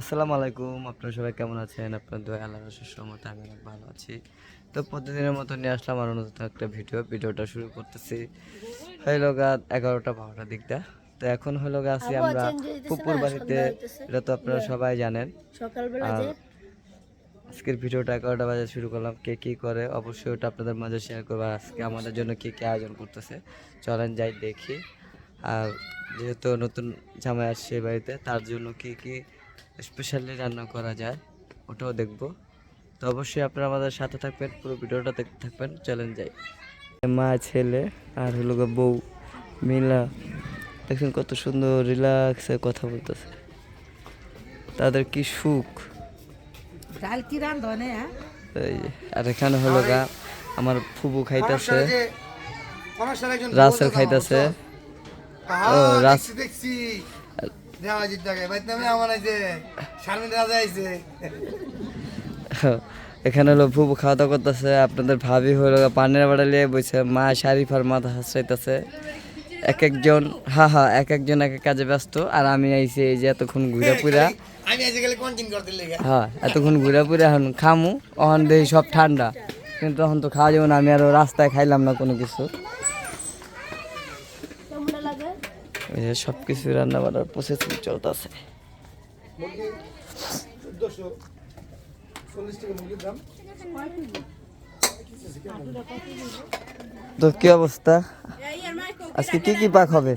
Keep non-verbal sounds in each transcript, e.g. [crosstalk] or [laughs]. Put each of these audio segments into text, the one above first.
আসসালামু আলাইকুম আপনারা সবাই কেমন আছেন? আপনার দোয়া আল্লাহ রসুর মতো আমি অনেক ভালো আছি। তো প্রতিদিনের মতো নিয়ে আসলাম আরও নতুন একটা ভিডিও। ভিডিওটা শুরু করতেছি হইল গা এগারোটা বারোটা দিকটা। তো এখন হলো গা আছি আমরা পুকুর বাড়িতে। এটা তো আপনারা সবাই জানেন। সকালবেলা আর যে আজকের ভিডিওটা এগারোটা বাজে শুরু করলাম। কে কী করে অবশ্যই ওটা আপনাদের মাঝে শেয়ার করব। আজকে আমাদের জন্য কে কী আয়োজন করতেছে চলেন যাই দেখি। আর যেহেতু নতুন জামাই আসছে বাড়িতে তার জন্য কি কি স্পেশালি রান্না করা যায় ওটাও দেখব। তো অবশ্যই আপনারা আমাদের সাথে থাকবেন পুরো ভিডিওটা দেখতে থাকবেন চলেন যাই। মা ছেলে আর হলো গো বউ মিলা। দেখুন কত সুন্দর রিল্যাক্সে কথা বলতেছে। তাদের কি সুখ? ডাল কি রান্ধনে হ্যাঁ? এই আর এখানে হলো গা আমার ফুবু খাইতেছে। রাসেল খাইতেছে। ও, রাস- দেখছি। দেওয়াজির টাকায় বাইতে নামে আমার এই শারমিন রাজা আইছে। এখানে হলো ফুবু খাওয়া দাওয়া করতেছে আপনাদের ভাবি হলো পানের বাড়া লিয়ে বইছে মা শারিফার মাথা হাসাইতেছে এক একজন হা হা এক একজন এক এক কাজে ব্যস্ত আর আমি আইছি এই যে এতক্ষণ ঘুরে পুরা হ্যাঁ এতক্ষণ ঘুরে পুরে এখন খামু অহন দেখি সব ঠান্ডা। কিন্তু তখন তো খাওয়া যাবে না আমি আরও রাস্তায় খাইলাম না কোনো কিছু কেমন লাগে ওই যে সব কিছু রান্না বান্নার প্রসেসিং চলতেছে। তো কি অবস্থা? আজকে কি কি পাক হবে?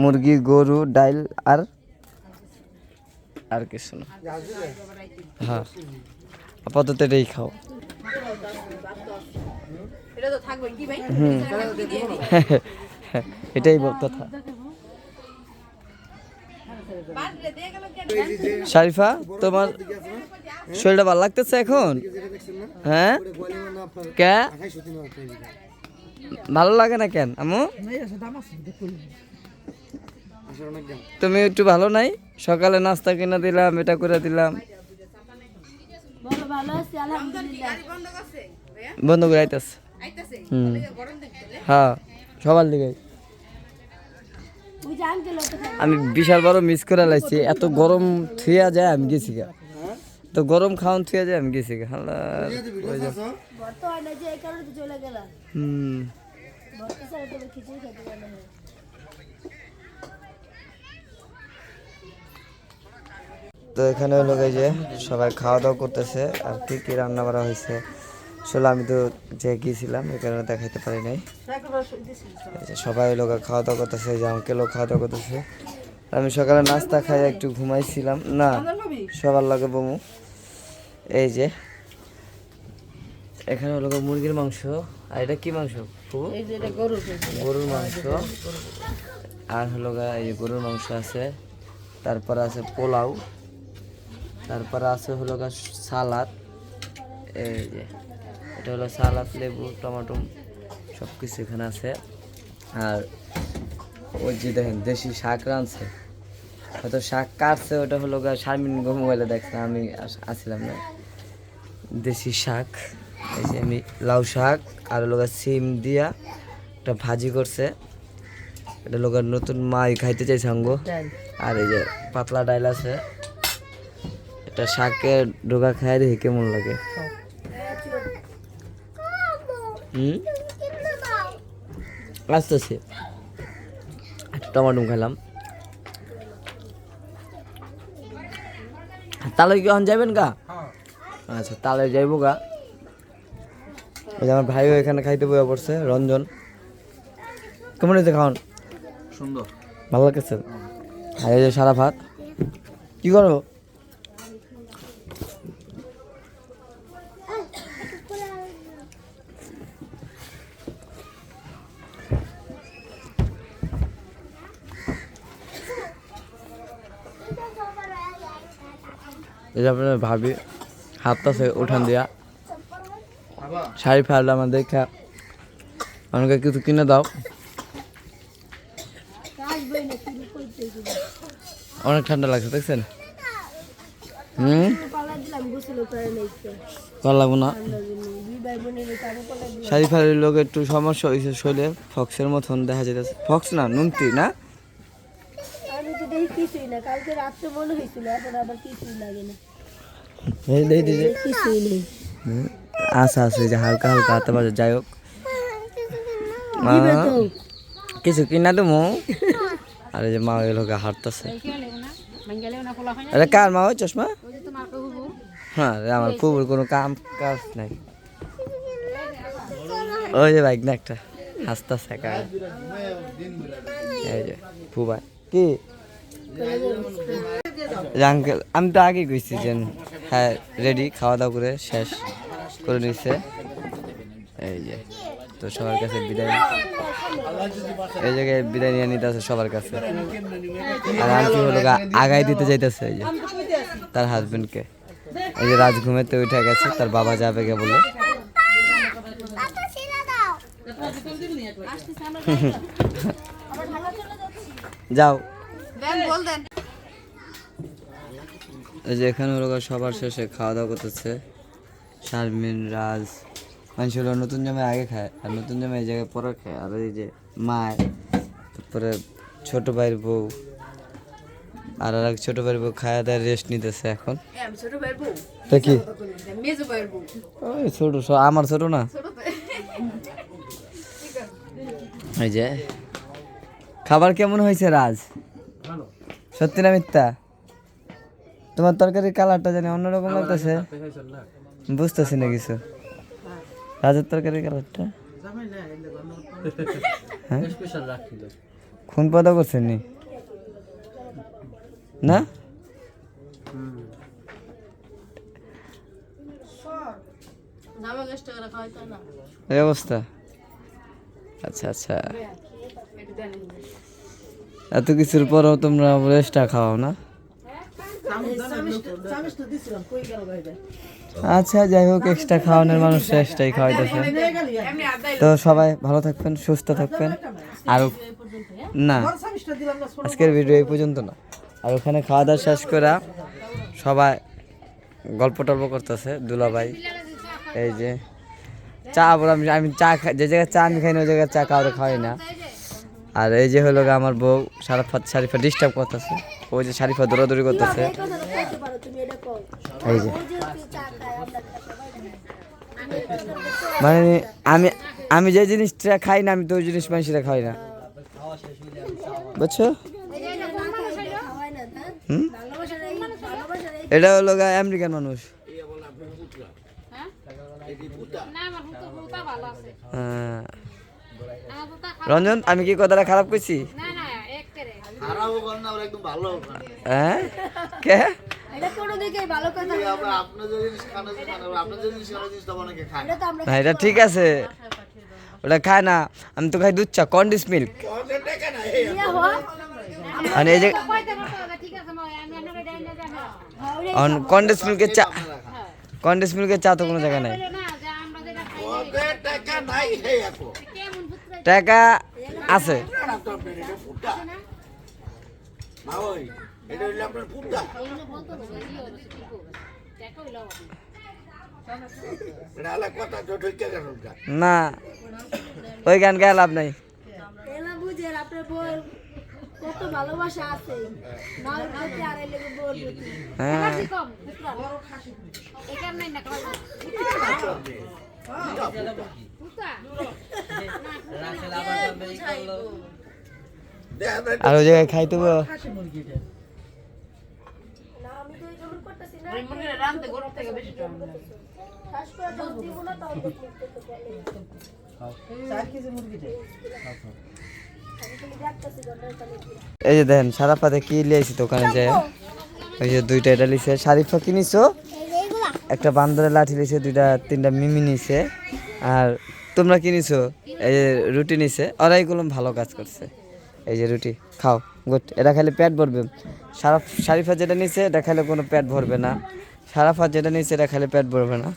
মুরগি, গরু, ডাইল আর আর কিছু না। হ্যাঁ। আপাতত এটাই খাও। হুম। [laughs] এটাই বল কথা। শারিফা তোমার শরীরটা ভালো লাগতেছে এখন? হ্যাঁ? কে? ভালো লাগে না কেন আমু তুমি একটু ভালো নাই? সকালে নাস্তা কিনে দিলাম এটা করে দিলাম। বন্ধ হুম হ্যাঁ সবার দিকে আমি বিশাল বড় মিস করে লাইছি। এত গরম থুয়া যায় আমি গেছি গা। তো গরম খাওয়ান থুয়া যায় আমি গেছি গা। হুম। তো এখানে হলো যে সবাই খাওয়া দাওয়া করতেছে আর কি কি রান্না করা হয়েছে। আসলে আমি তো যে গিয়েছিলাম এই কারণে দেখাইতে পারি নাই। সবাই লোক খাওয়া দাওয়া করতেছে যে আঙ্কেলও খাওয়া দাওয়া করতেছে। আমি সকালে নাস্তা খাই একটু ঘুমাইছিলাম। না সবার লাগে বমু। এই যে এখানে হলো মুরগির মাংস। আর এটা কি মাংস? গরুর মাংস। আর হলো গা এই গরুর মাংস আছে। তারপর আছে পোলাও। তারপর আছে হলো সালাদ। এই যে এটা হলো সালাদ লেবু টমেটো সব কিছু এখানে আছে। আর ওই যে দেখেন দেশি শাক রাঁধছে। হয়তো শাক কাটছে ওটা হলো গা শারমিন মোবাইলে দেখছে আমি আস- আসছিলাম না। দেশি শাক এই যে আমি লাউ শাক আর লোক সিম দিয়া একটা ভাজি করছে। এটা লোক নতুন মাই খাইতে চাইছে আঙ্গ। আর এই যে পাতলা ডাইল আছে। এটা শাকের ডোকা খাই দেখি কেমন লাগে। হুম? আসতেছে। একটা টমাটো খেলাম। তাহলে কি এখন যাবেন গা? আচ্ছা তাহলে যাইবো গা। আমার ভাইও এখানে খাইতে বইয়া পড়ছে রঞ্জন। কেমন হয়েছে খাওয়ান? সুন্দর। ভালো লাগছে আর এই যে সারা ভাত কি করো? এই আপনার ভাবি হাতটা সে উঠান দিয়া। শাড়ি আমার দেখা। আমাকে কিছু কিনে দাও। অনেক ঠান্ডা লাগছে, দেখছেন? হুম? ভালো লাগবো না। শাড়ি ফাড়ির লোক একটু সমস্যা হয়েছে শরীরে, ফক্সের মতন দেখা যেতেছে ফক্স না, নুনতি না? দেখি কিছুই না। কালকে রাত্রে মনে হয়েছিল এখন আবার কিছুই লাগে না। এই দেই দিদি কিছুই নেই। আচ্ছা আছে যে হালকা হালকা হাতে বাজে যাই হোক। মা, কিছু কিনা দেবো? আরে যে মা এলো হাঁটতেছে। আরে কার মা ওই চশমা? হ্যাঁ রে আমার পুবুর কোনো কাম কাজ নাই। ওই যে বাইক না একটা হাসতেছে একা। এই যে ফুবা কি? আঙ্কেল আমি তো আগে গেছি যে হ্যাঁ রেডি খাওয়া দাওয়া করে শেষ করে নিচ্ছে এই যে, তো সবার কাছে বিদায়। এই জায়গায় বিদায় নিয়ে নিতে আছে সবার কাছে। আর আন্টি হলো আগায় দিতে যাইতেছে, এই যে, তার হাজবেন্ডকে এই যে রাজ ঘুমেতে উঠে গেছে, তার বাবা যাবে গে বলে। যাও। এই। যে এখানে গা সবার শেষে খাওয়া দাওয়া করতেছে। শারমিন রাজ মানুষ নতুন জামাই আগে খায় আর নতুন জামাই এই জায়গায় পরে খায়। আর এই যে মায় তারপরে ছোট ভাইয়ের বউ আর আর এক ছোট ভাইয়ের বউ খাওয়া দাওয়া রেস্ট নিতেছে এখন। ছোট তা কি? ওই ছোট আমার ছোট না? এই যে খাবার কেমন হয়েছে রাজ? সত্যি না মিথ্যা? তোমার তরকারির কালারটা জানি অন্যরকম লাগতেছে। বুঝতেছি না কিছু। রাজের তরকারির কালারটা? হ্যাঁ? খুন পাতা করছেন নি? না? এই অবস্থা। আচ্ছা আচ্ছা। এত কিছুর পরেও তোমরা রেস্টটা খাওয়াও না? আচ্ছা যাই হোক এক্সট্রা খাওয়ানোর মানুষ এক্সট্রাই খাওয়াইতেছে। তো সবাই ভালো থাকবেন, সুস্থ থাকবেন। আর না, আজকের ভিডিও এই পর্যন্ত না। আর ওখানে খাওয়া দাওয়া শেষ করে সবাই গল্প টল্প করতেছে, দুলাভাই। এই যে, চা বলে, আমি চা যে জায়গায় চা আমি খাই না, ওই জায়গায় চা কাউরে খাওয়াই না। আর এই যে হলো আমার বউ, সারাফা শারিফা ডিস্টার্ব করতেছে। ওই যে শারিফা দৌড়াদৌড়ি করতেছে। এই যে। মানে আমি আমি যে জিনিসটা খাই না, আমি তো ওই জিনিস মানুষরা খাই না। বুঝছ? এটা হলো আমেরিকান মানুষ। হ্যাঁ। রঞ্জন আমি কি কথাটা খারাপ কইছি? খারাপও করেন না আবার একদম ভালোও করেন হ্যাঁ? কে? এটা কোনো দিকে ভালো কথা না। আবার আপনার যে জিনিস খানো জিনিস খানো, আপনার যে জিনিস খানো জিনিস তো অনেকে খায়। এটা তো আমরা না এটা ঠিক আছে। ওটা খায় না। আমি তো খাই দুধ চা কন্ডিস মিল্ক। ইয়া হওয়া আর এই যে কন্ডিস মিল্কের চা কন্ডিস মিল্কের চা তো কোনো জায়গায় নাই। ওদের টাকা আছে। না ওই গান গায়ে লাভ নাই। কত ভালোবাসা আছে। আর আর ওই জায়গায় খাইতে এই যে দেখেন সারা পাতে কি লিয়েছি দোকানে যে? ওই যে দুইটা এটা লিছে শারিফা কি নিছো একটা বান্দরের লাঠি লিছে দুইটা তিনটা মিমি নিছে আর তোমরা কি নিছো? এই যে রুটি নিছে। ওরা এগুলো ভালো কাজ করছে। এই যে রুটি, খাও, গুড। এটা খালি পেট ভরবে। সারা শারিফা যেটা নিছে, এটা খাইলে কোনো পেট ভরবে না। সারাফা যেটা নিছে, এটা খালি পেট ভরবে না।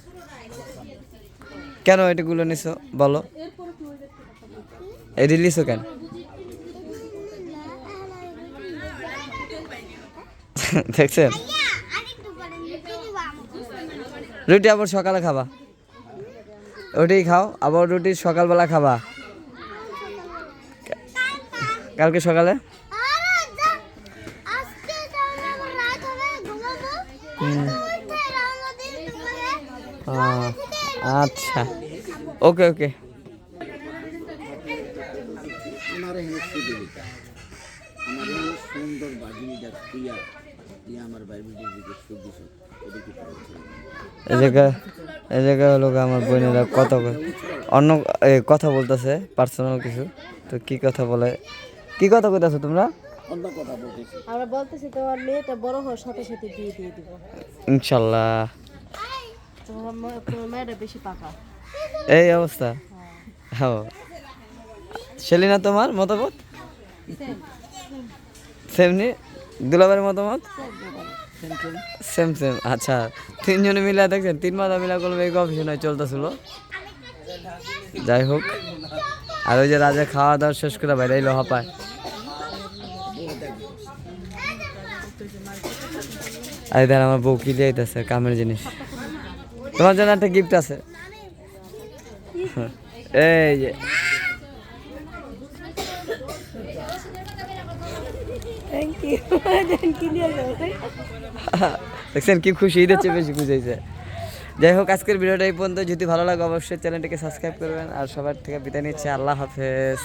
কেন এটাগুলো নিছো? বলো। এটি লিছো কেন? দেখছেন? রুটি আবার সকালে খাবা। ওটাই খাও, আবার রুটি সকালবেলা খাবা। কালকে সকালে? আচ্ছা। ওকে ওকে। সুন্দর বাজিনীটা আমার বাইবেলটা জিজ্ঞেস এই জায়গা এই জায়গা হলো আমার বোনেরা কথা অন্য এ, কথা বলতেছে পার্সোনাল কিছু। তো কি কথা বলে? কি কথা কইতাছো তোমরা? অন্য কথা বলতেছি আমরা বলতেছি তোমার মেয়েটা বড় হওয়ার সাথে সাথে বিয়ে দিয়ে দিব। ইনশাল্লাহ। তোমার মেয়েটা বেশি পাকা। এই অবস্থা। হ্যাঁ। সেলিনা তোমার মতামত? সেমনি দুলাবের মতামত? সেম সেম আচ্ছা তিনজনে মিলে দেখছেন তিন মাথা মিলা করবে এই গবেষণায় চলতেছিল। যাই হোক আর ওই যে রাজা খাওয়া দাওয়া শেষ করে বাইরে লোহা পায় আর এদের আমার বউ কি দিয়েছে কামের জিনিস। তোমার জন্য একটা গিফট আছে। [laughs] এই যে থ্যাংক ইউ থ্যাংক ইউ দেখছেন কি খুশি, ঈদের চেয়ে বেশি খুশি যাই হোক, আজকের ভিডিওটা এই পর্যন্ত। যদি ভালো লাগে, অবশ্যই চ্যানেলটিকে সাবস্ক্রাইব করবেন। আর সবার থেকে বিদায় নিচ্ছে। আল্লাহ হাফেজ।